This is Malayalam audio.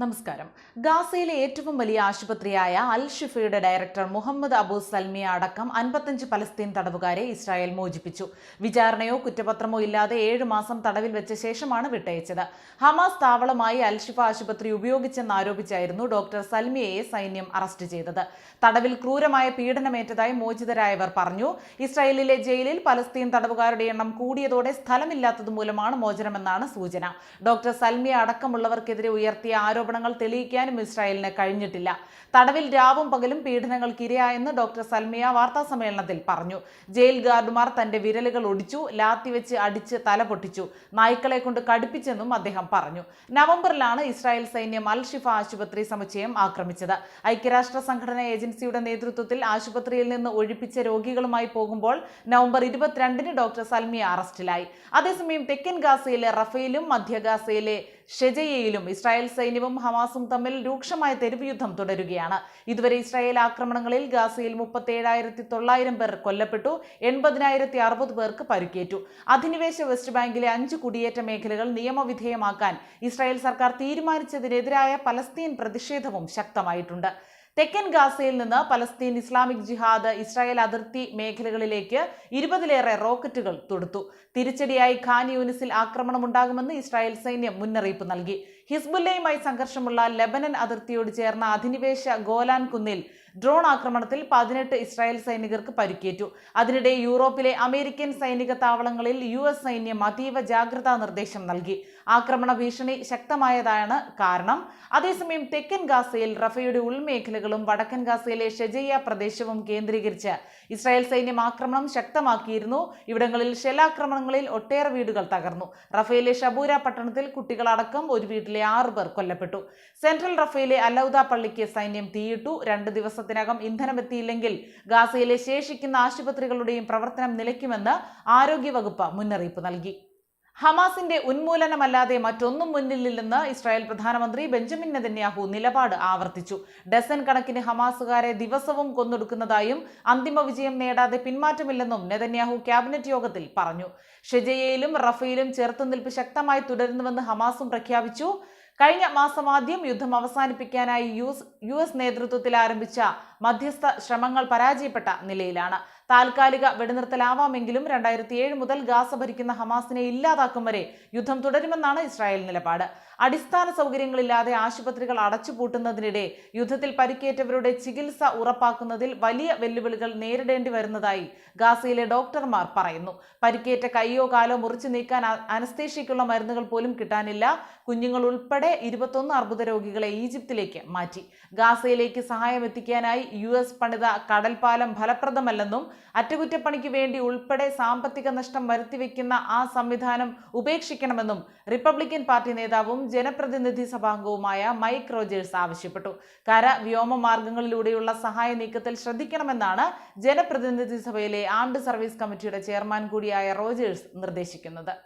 നമസ്കാരം. ഗാസയിലെ ഏറ്റവും വലിയ ആശുപത്രിയായ അൽ ഷിഫയുടെ ഡയറക്ടർ മുഹമ്മദ് അബു സൽമിയ അടക്കം അൻപത്തഞ്ച് പലസ്തീൻ തടവുകാരെ ഇസ്രായേൽ മോചിപ്പിച്ചു. വിചാരണയോ കുറ്റപത്രമോ ഇല്ലാതെ ഏഴ് മാസം തടവിൽ വെച്ച ശേഷമാണ് വിട്ടയച്ചത്. ഹമാസ് താവളമായി അൽ ഷിഫ ആശുപത്രി ഉപയോഗിച്ചെന്നാരോപിച്ചായിരുന്നു ഡോക്ടർ സൽമിയയെ സൈന്യം അറസ്റ്റ് ചെയ്തത്. തടവിൽ ക്രൂരമായ പീഡനമേറ്റതായി മോചിതരായവർ പറഞ്ഞു ഇസ്രായേലിലെ ജയിലിൽ പലസ്തീൻ തടവുകാരുടെ എണ്ണം കൂടിയതോടെ സ്ഥലമില്ലാത്തത് മൂലമാണ് മോചനമെന്നാണ് സൂചന. ഡോക്ടർ സൽമിയ അടക്കമുള്ളവർക്കെതിരെ ഉയർത്തിയ ആരോപണങ്ങൾ തെളിയിക്കാനും ഇസ്രായേലിന് കഴിഞ്ഞിട്ടില്ല. തടവിൽ രാവും പകലും പീഡനങ്ങൾക്ക് ഇരയായെന്ന് ഡോക്ടർ സൽമിയ വാർത്താ സമ്മേളനത്തിൽ പറഞ്ഞു. ജയിൽ ഗാർഡുമാർ തന്റെ വിരലുകൾ ഒടിച്ചു ലാത്തി വെച്ച് അടിച്ച് തല പൊട്ടിച്ചു നായ്ക്കളെ കൊണ്ട് കടുപ്പിച്ചെന്നും അദ്ദേഹം പറഞ്ഞു. നവംബറിലാണ് ഇസ്രായേൽ സൈന്യം അൽ ഷിഫ ആശുപത്രി സമുച്ചയം ആക്രമിച്ചത്. ഐക്യരാഷ്ട്ര സംഘടനാ ഏജൻസിയുടെ നേതൃത്വത്തിൽ ആശുപത്രിയിൽ നിന്ന് ഒഴിപ്പിച്ച രോഗികളുമായി പോകുമ്പോൾ നവംബർ ഇരുപത്തിരണ്ടിന് ഡോക്ടർ സൽമിയ അറസ്റ്റിലായി. അതേസമയം തെക്കൻ ഗാസയിലെ റഫേലും മധ്യ ഗാസയിലെ ഷെജയയിലും ഇസ്രായേൽ സൈന്യവും ഹമാസും തമ്മിൽ രൂക്ഷമായ തെരുവ് യുദ്ധം തുടരുകയാണ്. ഇതുവരെ ഇസ്രായേൽ ആക്രമണങ്ങളിൽ ഗാസയിൽ മുപ്പത്തേഴായിരത്തി തൊള്ളായിരം പേർ കൊല്ലപ്പെട്ടു എൺപതിനായിരത്തി അറുപത് പേർക്ക് പരിക്കേറ്റു. അധിനിവേശ വെസ്റ്റ് ബാങ്കിലെ അഞ്ച് കുടിയേറ്റ മേഖലകൾ നിയമവിധേയമാക്കാൻ ഇസ്രായേൽ സർക്കാർ തീരുമാനിച്ചതിനെതിരായ പലസ്തീൻ പ്രതിഷേധവും ശക്തമായിട്ടുണ്ട്. തെക്കൻ ഗാസയിൽ നിന്ന് പലസ്തീൻ ഇസ്ലാമിക് ജിഹാദ് ഇസ്രായേൽ അതിർത്തി മേഖലകളിലേക്ക് ഇരുപതിലേറെ റോക്കറ്റുകൾ തൊടുത്തു. തിരിച്ചടിയായി ഖാൻ യൂനിസിൽ ആക്രമണമുണ്ടാകുമെന്ന് ഇസ്രായേൽ സൈന്യം മുന്നറിയിപ്പ് നൽകി. ഹിസ്ബുല്ലയുമായി സംഘർഷമുള്ള ലെബനൻ അതിർത്തിയോട് ചേർന്ന അധിനിവേശ ഗോലാൻ കുന്നിൽ ഡ്രോൺ ആക്രമണത്തിൽ പതിനെട്ട് ഇസ്രായേൽ സൈനികർക്ക് പരിക്കേറ്റു. അതിനിടെ യൂറോപ്പിലെ അമേരിക്കൻ സൈനിക താവളങ്ങളിൽ യു എസ് സൈന്യം അതീവ ജാഗ്രതാ നിർദ്ദേശം നൽകി. ആക്രമണ ഭീഷണി ശക്തമായതാണ് കാരണം അതേസമയം തെക്കൻ ഗാസയിൽ റഫയുടെ ഉൾമേഖലകളും വടക്കൻ ഗാസയിലെ ഷെജയ്യ പ്രദേശവും കേന്ദ്രീകരിച്ച് ഇസ്രായേൽ സൈന്യം ആക്രമണം ശക്തമാക്കിയിരുന്നു. ഇവിടങ്ങളിൽ ഷെല്ലാക്രമണങ്ങളിൽ ഒട്ടേറെ വീടുകൾ തകർന്നു. റഫയിലെ ഷബൂര പട്ടണത്തിൽ കുട്ടികളടക്കം ഒരു വീട്ടിലെ ആറ് പേർ കൊല്ലപ്പെട്ടു. സെൻട്രൽ റഫയിലെ അലൌദ പള്ളിക്ക് സൈന്യം തീയിട്ടു. രണ്ട് ദിവസത്തിനകം ഇന്ധനമെത്തിയില്ലെങ്കിൽ ഗാസയിലെ ശേഷിക്കുന്ന ആശുപത്രികളുടെയും പ്രവർത്തനം നിലയ്ക്കുമെന്ന് ആരോഗ്യവകുപ്പ് മുന്നറിയിപ്പ് നൽകി. ഹമാസിന്റെ ഉന്മൂലനമല്ലാതെ മറ്റൊന്നും മുന്നിലില്ലെന്ന് ഇസ്രായേൽ പ്രധാനമന്ത്രി ബെഞ്ചമിൻ നെതന്യാഹു നിലപാട് ആവർത്തിച്ചു. ഡസൻ കണക്കിന് ഹമാസുകാരെ ദിവസവും കൊന്നൊടുക്കുന്നതായും അന്തിമ വിജയം നേടാതെ പിന്മാറ്റമില്ലെന്നും നെതന്യാഹു ക്യാബിനറ്റ് യോഗത്തിൽ പറഞ്ഞു. ഷെജയയിലും റഫയിലും ചെറുത്തുനിൽപ്പ് ശക്തമായി തുടരുന്നുവെന്ന് ഹമാസും പ്രഖ്യാപിച്ചു. കഴിഞ്ഞ മാസം ആദ്യം യുദ്ധം അവസാനിപ്പിക്കാനായി യു എസ് നേതൃത്വത്തിൽ ആരംഭിച്ച മധ്യസ്ഥ ശ്രമങ്ങൾ പരാജയപ്പെട്ട നിലയിലാണ്. താൽക്കാലിക വെടിനിർത്തലാവാമെങ്കിലും രണ്ടായിരത്തി ഏഴ് മുതൽ ഗാസ ഭരിക്കുന്ന ഹമാസിനെ ഇല്ലാതാക്കും വരെ യുദ്ധം തുടരുമെന്നാണ് ഇസ്രായേൽ നിലപാട്. അടിസ്ഥാന സൗകര്യങ്ങളില്ലാതെ ആശുപത്രികൾ അടച്ചുപൂട്ടുന്നതിനിടെ യുദ്ധത്തിൽ പരിക്കേറ്റവരുടെ ചികിത്സ ഉറപ്പാക്കുന്നതിൽ വലിയ വെല്ലുവിളികൾ നേരിടേണ്ടി വരുന്നതായി ഗാസയിലെ ഡോക്ടർമാർ പറയുന്നു. പരിക്കേറ്റ കൈയോ കാലോ മുറിച്ചു നീക്കാൻ അനസ്തേഷ്യയ്ക്കുള്ള മരുന്നുകൾ പോലും കിട്ടാനില്ല. കുഞ്ഞുങ്ങൾ ഉൾപ്പെടെ ഇരുപത്തൊന്ന് അർബുദ രോഗികളെ ഈജിപ്തിലേക്ക് മാറ്റി. ഗാസയിലേക്ക് സഹായം എത്തിക്കാനായി യു എസ് പണിത കടൽപ്പാലം ഫലപ്രദമല്ലെന്നും അറ്റകുറ്റപ്പണിക്ക് വേണ്ടി ഉൾപ്പെടെ സാമ്പത്തിക നഷ്ടം വരുത്തിവെക്കുന്ന ആ സംവിധാനം ഉപേക്ഷിക്കണമെന്നും റിപ്പബ്ലിക്കൻ പാർട്ടി നേതാവും ജനപ്രതിനിധി സഭാംഗവുമായ മൈക്ക് റോജേഴ്സ് ആവശ്യപ്പെട്ടു. കര വ്യോമ മാർഗങ്ങളിലൂടെയുള്ള സഹായ നീക്കത്തിൽ ശ്രദ്ധിക്കണമെന്നാണ് ജനപ്രതിനിധി സഭയിലെ ആംഡ് സർവീസ് കമ്മിറ്റിയുടെ ചെയർമാൻ കൂടിയായ റോജേഴ്സ് നിർദ്ദേശിക്കുന്നത്.